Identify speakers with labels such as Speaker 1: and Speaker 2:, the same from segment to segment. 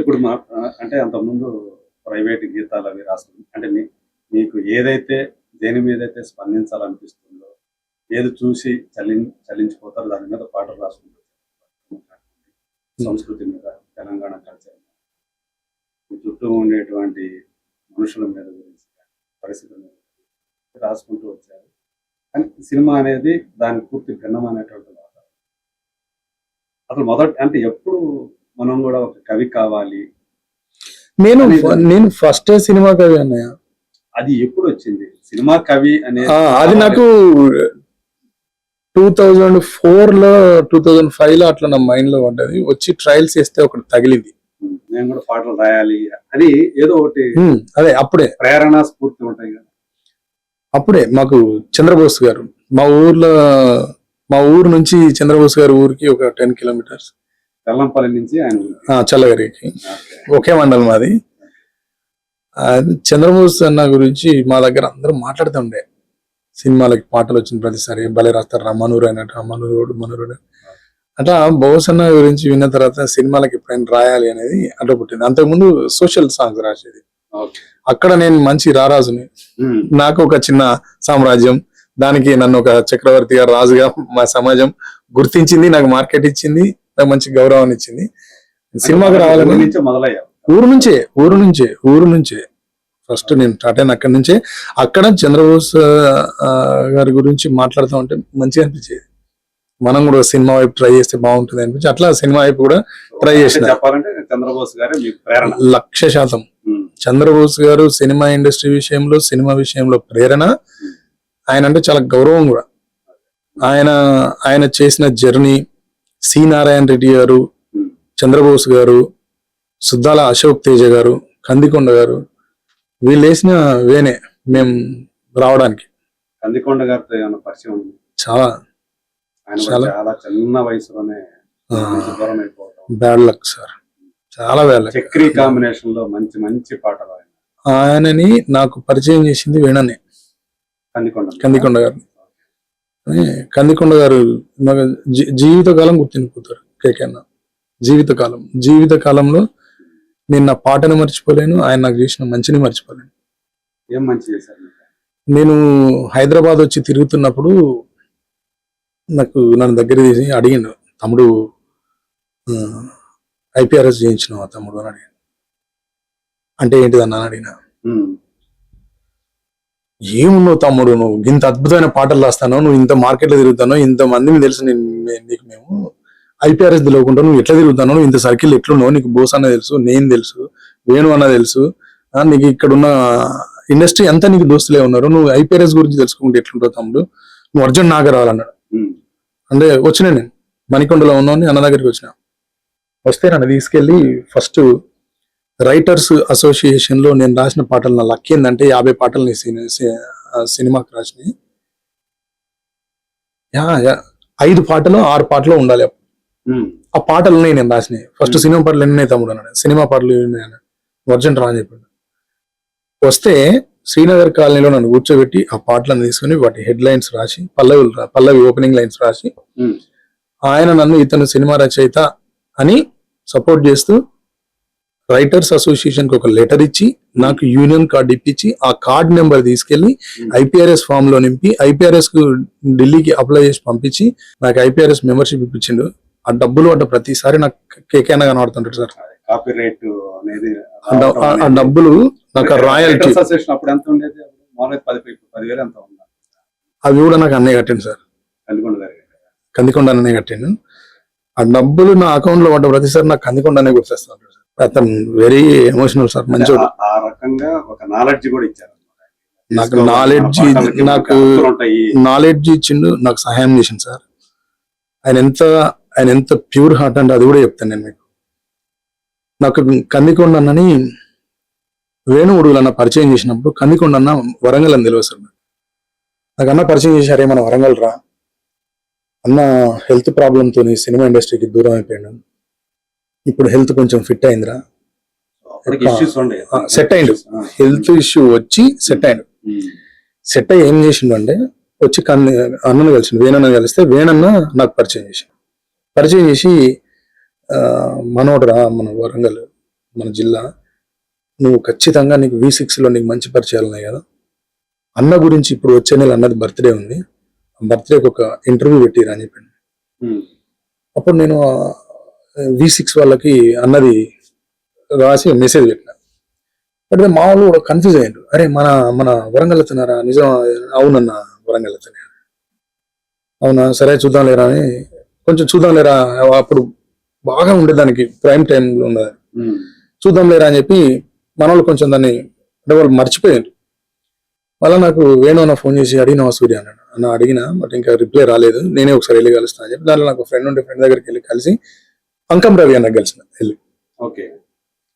Speaker 1: ఇప్పుడు మా అంటే అంతకుముందు ప్రైవేట్ గీతాలు అవి రాసుకుని అంటే మీ మీకు ఏదైతే దేని మీద అయితే స్పందించాలనిపిస్తుందో ఏది చూసి చలి చలించిపోతారో దాని మీద పాటలు రాసుకుంటారు సంస్కృతి మీద తెలంగాణ కల్చర్ మీ చుట్టూ ఉండేటువంటి మనుషుల మీద గురించి పరిస్థితుల మీద రాసుకుంటూ వచ్చారు. కానీ సినిమా అనేది దాని పూర్తి భిన్నమైనటువంటి వాతావరణం. అసలు మొదటి అంటే ఎప్పుడు మనం కూడా ఒక కవి కావాలి.
Speaker 2: నేను నేను ఫస్ట్ సినిమా కవి అన్నయ్య.
Speaker 1: అది ఎప్పుడు వచ్చింది సినిమా కవి అనేది
Speaker 2: ఆ, అది నాకు టూ థౌజండ్ ఫోర్లో టూ థౌజండ్ ఫైవ్లో అట్లా నా మైండ్లో పడ్డది. వచ్చి ట్రయల్స్ చేస్తే ఒకటి తగిలింది.
Speaker 1: నేను కూడా పాటలు రాయాలి అని ఏదో ఒకటి
Speaker 2: అదే అప్పుడే.
Speaker 1: ప్రేరణ స్ఫూర్తి ఉంటాయి కదా.
Speaker 2: అప్పుడే మాకు చంద్రబోస్ గారు. మా ఊర్లో మా ఊరు నుంచి చంద్రబోస్ గారి ఊరికి ఒక టెన్ కిలోమీటర్స్.
Speaker 1: తెల్లంపల్లి నుంచి ఆయన.
Speaker 2: చల్లగరికి
Speaker 1: ఓకే.
Speaker 2: ఒకే మండలం మాది అది చంద్రబోస్ అన్న గురించి మా దగ్గర అందరూ మాట్లాడుతుండే సినిమాలకి పాటలు వచ్చిన ప్రతిసారి భలే రాస్తారు రా మనూరు అయినట్టు రా మనూరు మనూరు అట్లా బోస్ అన్న గురించి విన్న తర్వాత సినిమాలకి ఎప్పుడైనా రాయాలి అనేది అట్లా పుట్టింది అంతకుముందు సోషల్ సాంగ్స్ రాసేది. అక్కడ నేను మంచి రారాజుని. నాకు ఒక చిన్న సామ్రాజ్యం దానికి నన్ను ఒక చక్రవర్తిగా రాజుగా మా సమాజం గుర్తించింది నాకు మార్కెట్ ఇచ్చింది నాకు మంచి గౌరవాన్ని ఇచ్చింది. సినిమాకి రావాలని ఊరు నుంచే ఊరు నుంచే ఊరు నుంచే. ఫస్ట్ నేను స్టార్ట్ అయిన అక్కడి నుంచే. అక్కడ చంద్రబోస్ గారి గురించి మాట్లాడుతూ ఉంటే మంచిగా అనిపించేది. మనం కూడా సినిమా వైపు ట్రై చేస్తే బాగుంటుంది అనిపించి అట్లా సినిమా వైపు కూడా
Speaker 1: అంటే
Speaker 2: చేసిన.
Speaker 1: చంద్రబోస్ గారే
Speaker 2: లక్ష శాతం. చంద్రబోస్ గారు సినిమా ఇండస్ట్రీ విషయంలో సినిమా విషయంలో ప్రేరణ. ఆయన అంటే చాలా గౌరవం కూడా. ఆయన ఆయన చేసిన జర్నీ సి నారాయణ రెడ్డి గారు. చంద్రబోస్ గారు సుద్దాల అశోక్ తేజ గారు కందికొండ గారు వీళ్ళు వేసిన వేనే మేము రావడానికి.
Speaker 1: కందికొండ గారితో ఏమైనా పరిచయం ఉంది?
Speaker 2: చాలా. చాలా.
Speaker 1: చిన్న వయసులోనే
Speaker 2: బ్యాడ్ లక్ సార్ చాలా బ్యాడ్ లక్
Speaker 1: చక్రీ కాంబినేషన్లో మంచి మంచి పాటలు ఆయన.
Speaker 2: ఆయనని నాకు పరిచయం చేసింది వేణనే.
Speaker 1: కందికొండ.
Speaker 2: కందికొండ గారు. ఏ, కందికొండ గారు జీవితకాలం గుర్తుండిపోతారు కేకే అన్న జీవితకాలం. జీవితకాలంలో నేను నా పాటను మర్చిపోలేను ఆయన నాకు చేసిన మంచిని మర్చిపోలేను.
Speaker 1: ఏం మంచి చేశారు?
Speaker 2: నేను హైదరాబాద్ వచ్చి తిరుగుతున్నప్పుడు నాకు నన్ను దగ్గర తీసి అడిగిండు తమ్ముడు ఐపీఆర్ఎస్ చేయించినావా తమ్ముడు? అని అడిగాను అంటే ఏంటిదన్నా అని అడిగిన. ఏమున్నావు తమ్ముడు? నువ్వు ఇంత అద్భుతమైన పాటలు రాస్తాను నువ్వు ఇంత మార్కెట్లో తిరుగుతాను ఇంత మందిని తెలుసు నేను నీకు మేము ఐపీఆర్ఎస్ తెలియకుండా నువ్వు ఎట్లా తిరుగుతాను నువ్వు ఇంత సర్కిల్ ఎట్లున్నావు నీకు బోస్ అన్న తెలుసు నేను తెలుసు వేణు అన్న తెలుసు నీకు ఇక్కడ ఉన్న ఇండస్ట్రీ అంతా నీకు దోస్తులే ఉన్నారు. నువ్వు ఐపీఆర్ఎస్ గురించి తెలుసుకుంటే ఎట్లుంటావు తమ్ముడు. నువ్వు అర్జున్ నాగర్ రావాలన్నాడు. అంటే వచ్చిన నేను మణికొండలో ఉన్నాను అన్న దగ్గరికి వచ్చిన. వస్తే నన్ను తీసుకెళ్ళి ఫస్ట్ రైటర్స్ అసోసియేషన్లో నేను రాసిన పాటలు నా లక్ ఏంటంటే యాభై పాటలు సినిమాకి రాసినాయి. ఐదు పాటలు ఆరు పాటలు ఉండాలి. ఆ పాటలు నేను రాసినాయి ఫస్ట్. సినిమా పాటలు ఎన్ని తమ్ముడు అన్నాడు సినిమా పాటలు ఎన్ని వర్జన్ రా అని చెప్పాడు వస్తే శ్రీనగర్ కాలనీలో నన్ను కూర్చోబెట్టి ఆ పాటలను తీసుకుని వాటి హెడ్ లైన్స్ రాసి పల్లవి పల్లవి ఓపెనింగ్ లైన్స్ రాసి. ఆయన నన్ను ఇతను సినిమా రచయిత అని సపోర్ట్ చేస్తూ రైటర్స్ అసోసియేషన్కి ఒక లెటర్ ఇచ్చి నాకు యూనియన్ కార్డ్ ఇప్పించి ఆ కార్డ్ నెంబర్ తీసుకెళ్ళి ఐపీఆర్ఎస్ ఫామ్లో నింపి ఐపీఆర్ఎస్కు ఢిల్లీకి అప్లై చేసి పంపించి నాకు ఐపీఆర్ఎస్ మెంబర్షిప్ ఇప్పించిండు. ఆ డబ్బులు అంటే ప్రతిసారి నాకు కేకేనా కనబడుతుంటాడు సార్.
Speaker 1: అనేది
Speaker 2: ఆ డబ్బులు నాకు రాయల్టీ
Speaker 1: అప్పుడు ఎంత ఉండేది? మామూలుగా పది పదివేలు ఎంత ఉందా?
Speaker 2: అవి కూడా నాకు అన్నయ్య కట్టిండు సార్.
Speaker 1: కందికొండ
Speaker 2: అన్నయ్య కట్టిండు. ఆ డబ్బులు నా అకౌంట్లో పడ్డ ప్రతిసారి నాకు కందికొండ అనే గుర్తొస్తాడు సార్. అతను వెరీ ఎమోషనల్ సార్ మంచోడు.
Speaker 1: ఆ- ఆ రకంగా ఒక నాలెడ్జ్ కూడా ఇచ్చారు
Speaker 2: నాకు నాకు- నాలెడ్జ్ ఇచ్చిండు నాకు సహాయం చేసిండు సార్ ఆయన ఎంత ఆయన ఎంత ప్యూర్ హార్ట్ అంటే అది కూడా చెప్తాను నేను మీకు. నాకు కందికొండ అన్నని వేణువుడుగులు అన్న పరిచయం చేసినప్పుడు కందికొండ అన్న వరంగల్ అని తెలియదు సార్ నాకు. నాకు అన్న పరిచయం చేశారే మన వరంగల్ రా? అన్న హెల్త్ ప్రాబ్లంతో సినిమా ఇండస్ట్రీకి దూరం అయిపోయాడు. ఇప్పుడు హెల్త్ కొంచెం ఫిట్ అయిందిరా. set అయిండు. హెల్త్ ఇష్యూ వచ్చి సెట్ అయ్యాడు సెట్ అయ్యి ఏం చేసిండు అంటే వచ్చి కన్ను అన్నను కలిసిండు వేణన్న కలిస్తే వేణన్న నాకు పరిచయం చేసి పరిచయం చేసి ఆ, మనోడు రా మన వరంగల్ మన జిల్లా నువ్వు ఖచ్చితంగా నీకు వి లో నీకు మంచి పరిచయాలు ఉన్నాయి కదా. అన్న గురించి ఇప్పుడు వచ్చే నెల అన్నది బర్త్డే ఉంది. బర్త్డేకి ఒక ఇంటర్వ్యూ పెట్టిరా అని చెప్పాను
Speaker 1: ఉమ్,
Speaker 2: అప్పుడు నేను వి సిక్స్ వాళ్ళకి అన్నది రాసి మెసేజ్ పెట్టిన. అంటే మా వాళ్ళు కూడా కన్ఫ్యూజ్ అయ్యారు అరే మన మన వరంగల్ ఎత్తున్నారా నిజం అవునన్న వరంగల్ ఎత్తనే. అవునా? సరే చూద్దాం లేరా అని. కొంచెం చూద్దాం లేరా అప్పుడు బాగా ఉండేదానికి ప్రైమ్ టైంలో ఉన్నది.
Speaker 1: ఉమ్,
Speaker 2: చూద్దాం లేరా అని చెప్పి మన వాళ్ళు కొంచెం దాన్ని అంటే వాళ్ళు మర్చిపోయారు మళ్ళీ నాకు వేణు అన్న ఫోన్ చేసి అడిగిన సూర్య అన్నాడు. అన్న అడిగినా బట్ ఇంకా రిప్లై రాలేదు. నేనే ఒకసారి వెళ్ళి కలుస్తాను అని చెప్పి దాంట్లో నాకు ఫ్రెండ్ ఉండే ఫ్రెండ్ దగ్గరికి వెళ్ళి కలిసి అంకం రవి అన్న కలిసిన వెళ్ళి.
Speaker 1: ఓకే.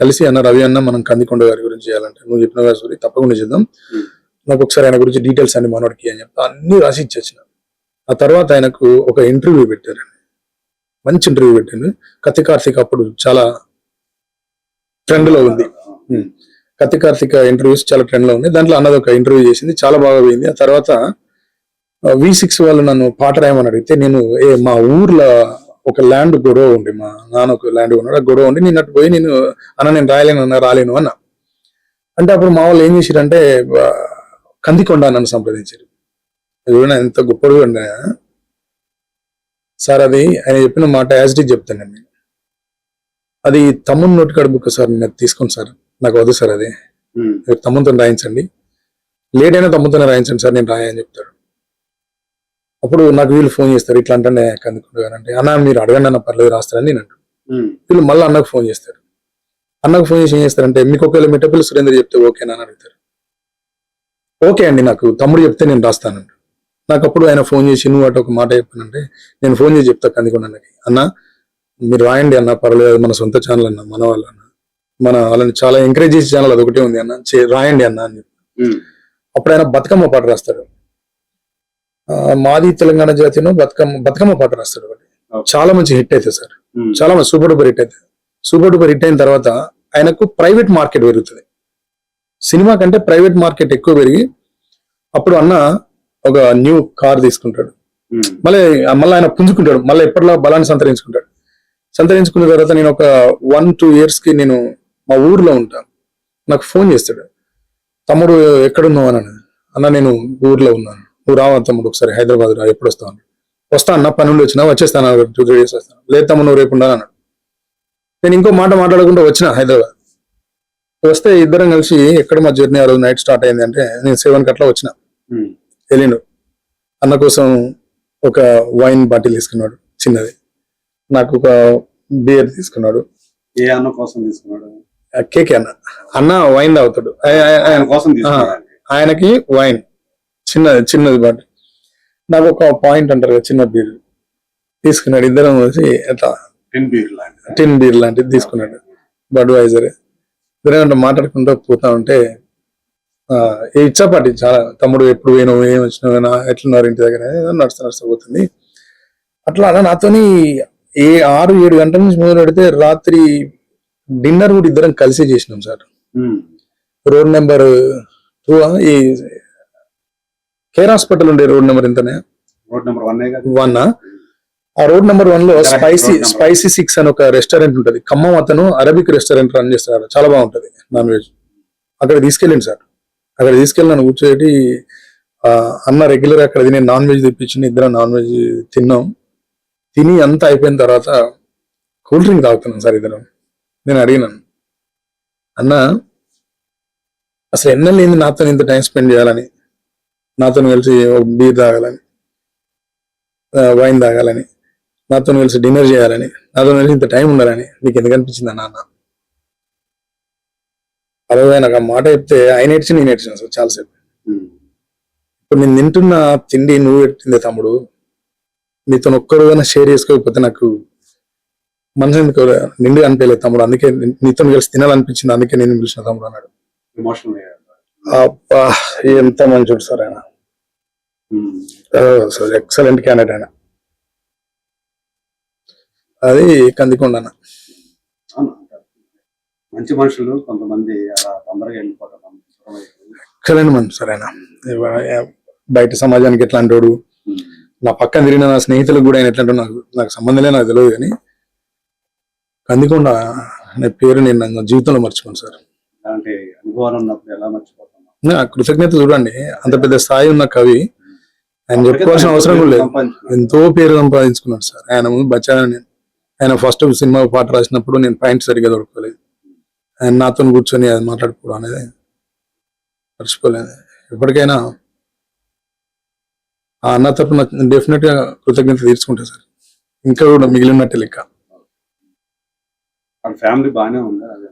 Speaker 2: కలిసి అన్న రవి అన్న మనం కందికొండ గారి గురించి చేయాలంటే నువ్వు చెప్పిన సూరి తప్పకుండా చేద్దాం. నాకు ఒకసారి ఆయన గురించి డీటెయిల్స్ అన్ని మనోడికి అని చెప్తా అన్ని రాసి ఇచ్చేసిన. ఆ తర్వాత ఆయనకు ఒక ఇంటర్వ్యూ పెట్టారు మంచి ఇంటర్వ్యూ పెట్టింది కత్తి కార్తీక్ అప్పుడు చాలా ట్రెండ్లో ఉంది. కత్తి కార్తిక ఇంటర్వ్యూస్ చాలా ట్రెండ్లో ఉంది దాంట్లో అన్నది ఒక ఇంటర్వ్యూ చేసింది. చాలా బాగా పోయింది. ఆ తర్వాత వి సిక్స్ వాళ్ళు నన్ను పాట రాయమని అడిగితే నేను ఏ మా ఊర్లో ఒక ల్యాండ్ గొడవ ఉండి మా నాన్న ఒక ల్యాండ్ ఉన్నాడు ఆ గొడవ ఉండి నేను అటు పోయి నేను అన్న నేను రాయలేను అన్న రాలేను అన్న. అంటే అప్పుడు మా వాళ్ళు ఏం చేసిరంటే ఆ, కందికొండ నన్ను సంప్రదించారు. చూడండి ఎంత గొప్పగా ఉండే సార్ అది ఆయన చెప్పిన మాట యాజ్ ఇట్ ఈజ్ చెప్తాను నేను. అది తమ్ముడు నోటి కడుపు సార్ నేను తీసుకోండి సార్ నాకు వద్దు సార్ అది. తమ్ముతో రాయించండి. లేట్ అయినా తమ్ముతోనే రాయించండి సార్ నేను రాయని చెప్తాడు. అప్పుడు నాకు వీళ్ళు ఫోన్ చేస్తారు ఇట్లా అంటే కందుకుంటారంటే అన్న మీరు అడగండి అన్న పర్లేదు రాస్తారని నేను అంటాను
Speaker 1: ఉమ్,
Speaker 2: వీళ్ళు మళ్ళీ అన్నకు ఫోన్ చేస్తారు. అన్నకు ఫోన్ చేసి ఏం చేస్తారంటే మీకు ఒకవేళ మిట్టపల్లి సురేందర్ చెప్తే ఓకేనా అని అడుగుతారు. ఓకే అండి నాకు తమ్ముడు చెప్తే నేను రాస్తానండి నాకు అప్పుడు ఆయన ఫోన్ చేసి నువ్వు అటు ఒక మాట చెప్పానంటే నేను ఫోన్ చేసి చెప్తా కందికొండకి అన్న మీరు రాయండి అన్న పర్లేదు మన సొంత ఛానల్ అన్న మన వాళ్ళు అన్న. మన వాళ్ళని చాలా ఎంకరేజ్ చేసే ఛానల్ అది ఒకటే ఉంది అన్న రాయండి అన్న అని చెప్పి. అప్పుడు ఆయన బతుకమ్మ పాట రాస్తాడు మాది తెలంగాణ జాతిలో బతుకమ్మ బతుకమ్మ పాట రాస్తాడు ఒకటి. చాలా మంచి హిట్ అవుతుంది సార్. చాలా మంచి సూపర్ డూపర్ హిట్ అవుతుంది సూపర్ డూపర్ హిట్ అయిన తర్వాత ఆయనకు ప్రైవేట్ మార్కెట్ పెరుగుతుంది. సినిమా కంటే ప్రైవేట్ మార్కెట్ ఎక్కువ పెరిగి అప్పుడు అన్న ఒక న్యూ కార్ తీసుకుంటాడు. మళ్ళీ మళ్ళీ ఆయన పుంజుకుంటాడు. మళ్ళీ ఎప్పటిలా బలాన్ని సంతరించుకుంటాడు. సంతరించుకున్న తర్వాత నేను ఒక వన్ టూ ఇయర్స్కి నేను మా ఊర్లో ఉంటాను నాకు ఫోన్ చేస్తాడు. తమ్ముడు ఎక్కడున్నావు? అని అన్న నేను ఊర్లో ఉన్నాను. నువ్వు రావా తమ్ముడు ఒకసారి హైదరాబాద్ రా ఎప్పుడు వస్తావు వస్తా అన్న పని నుండి వచ్చినా వచ్చేస్తాను టూ త్రీ డేస్ వస్తాను లేదు తమ్ముడు నువ్వు రేపు అన్నాడు. నేను ఇంకో మాట మాట్లాడకుండా వచ్చిన హైదరాబాద్. వస్తే ఇద్దరం కలిసి ఎక్కడ మా జర్నీ ఆ రోజు నైట్ స్టార్ట్ అయింది అంటే నేను సెవెన్ కట్లా వచ్చిన. వెళ్ళిండు. అన్న కోసం ఒక వైన్ బాటిల్ తీసుకున్నాడు చిన్నది. నాకు ఒక బియర్ తీసుకున్నాడు.
Speaker 1: ఏ అన్న కోసం తీసుకున్నాడు?
Speaker 2: కేక్ అన్న. అన్న వైన్ తాగుతాడు. ఆయ- ఆయ-
Speaker 1: ఆయన కోసం
Speaker 2: ఆయనకి వైన్ చిన్నది చిన్నది బాటిల్ నాకు ఒక పాయింట్ అంటారు కదా చిన్న బీర్ తీసుకున్నాడు. ఇద్దరం వచ్చి అట్లా
Speaker 1: టెన్ బీర్ లాంటిది?
Speaker 2: టిన్ బీర్ లాంటిది తీసుకున్నాడు. బడ్ వైజర్ ఇద్దరం మాట్లాడుకుంటూ పోతా ఉంటే ఈ ఇచ్చాపాటి చాలా తమ్ముడు ఎప్పుడు పోయినావు ఏం వచ్చినావు ఎట్లున్నారు ఇంటి దగ్గర ఏదో నడుస్తూ నడుస్తూ పోతుంది. అట్లా అలా నాతోని ఏ ఆరు ఏడు గంటల నుంచి మొదలు పెడితే రాత్రి డిన్నర్ కూడా ఇద్దరం కలిసి చేసినాం సార్.
Speaker 1: ఉమ్,
Speaker 2: రోడ్ నెంబర్ టూ ఈ కేర్ హాస్పిటల్ ఉండే రోడ్ నెంబర్ ఎంతనే?
Speaker 1: వన్
Speaker 2: ఆ రోడ్ నెంబర్
Speaker 1: వన్లో
Speaker 2: స్పైసీ. స్పైసీ సిక్స్ అని ఒక రెస్టారెంట్ ఉంటది. ఖమ్మం అతను అరబిక్ రెస్టారెంట్ రన్ చేస్తాడు చాలా బాగుంటది నాన్ వెజ్. అక్కడ తీసుకెళ్ళింది సార్. అక్కడ తీసుకెళ్ళి నన్ను కూర్చోబెట్టి ఆ, అన్న రెగ్యులర్ అక్కడ తినే నాన్ వెజ్ తెప్పించి ఇద్దరం నాన్ వెజ్ తిన్నాం. తిని అంతా అయిపోయిన తర్వాత కూల్ డ్రింక్ తాగుతున్నాం సార్ ఇద్దరం. నేను అడిగినాను. అన్న అసలు ఎన్నెళ్ళు ఏంది నాతో ఇంత టైం స్పెండ్ చేయాలని? నాతో కలిసి ఒక బీర్ తాగాలని వైన్ తాగాలని నాతో కలిసి డిన్నర్ చేయాలని నాతో కలిసి ఇంత టైం ఉండాలని నీకు ఎందుకు అనిపించింది అన్న అన్న? అరవై నాకు ఆ మాట చెప్తే ఆయన ఏడ్చి నేను ఏడ్చిన సార్ చాలాసేపు. ఇప్పుడు నేను తింటున్న తిండి నువ్వు పెట్టిందే తమ్ముడు నీతో ఒక్కరోజైనా షేర్ చేసుకోకపోతే నాకు మనసు ఎందుకు నిండు అనిపించలేదు తమ్ముడు. అందుకే నీతో కలిసి తినాలనిపించింది అందుకే నేను పిలిచిన తమ్ముడు అన్నాడు.
Speaker 1: ఎమోషనల్
Speaker 2: అబ్బా ఎంత మంచోడు సార్ ఆయన. సార్ ఎక్సలెంట్ క్యాండిడేట్ ఆయన. అది కందికొండ.
Speaker 1: మంచి మనుషులు కొంతమంది అలా తొందరగా వెళ్ళిపోతారు.
Speaker 2: ఎక్సలెంట్ మనిషి సార్ ఆయన. బయట సమాజానికి ఎట్లాంటి వాడు నా పక్కన తిరిగిన నా స్నేహితులకు కూడా ఆయన ఎట్లాంటి నాకు నాకు సంబంధం లేదు నాకు తెలియదు కానీ. కందికొండ అనే పేరు నేను నా జీవితంలో మర్చిపోను సార్.
Speaker 1: అలాంటి అనుభవాలు ఉన్నప్పుడు ఎలా మర్చిపోతున్నాం
Speaker 2: నా కృతజ్ఞత చూడండి. అంత పెద్ద స్థాయి ఉన్న కవి. ఆయన చెప్పుకోవాల్సిన అవసరం కూడా లేదు. ఎంతో పేరు సంపాదించుకున్నాడు సార్. ఆయన ముందు బచ్చాను నేను ఆయన ఫస్ట్ సినిమా పాట రాసినప్పుడు నేను పాయింట్ సరిగ్గా దొరకలేదు. ఆయన నాతో కూర్చొని అది మాట్లాడుకోవడం అనేది మర్చిపోలేదు ఎప్పటికైనా ఆ అన్న తరపున డెఫినెట్గా కృతజ్ఞత తీర్చుకుంటా సార్. ఇంకా కూడా మిగిలినట్టే లెక్క.
Speaker 1: ఫ్యామిలీ బాగానే ఉందా అది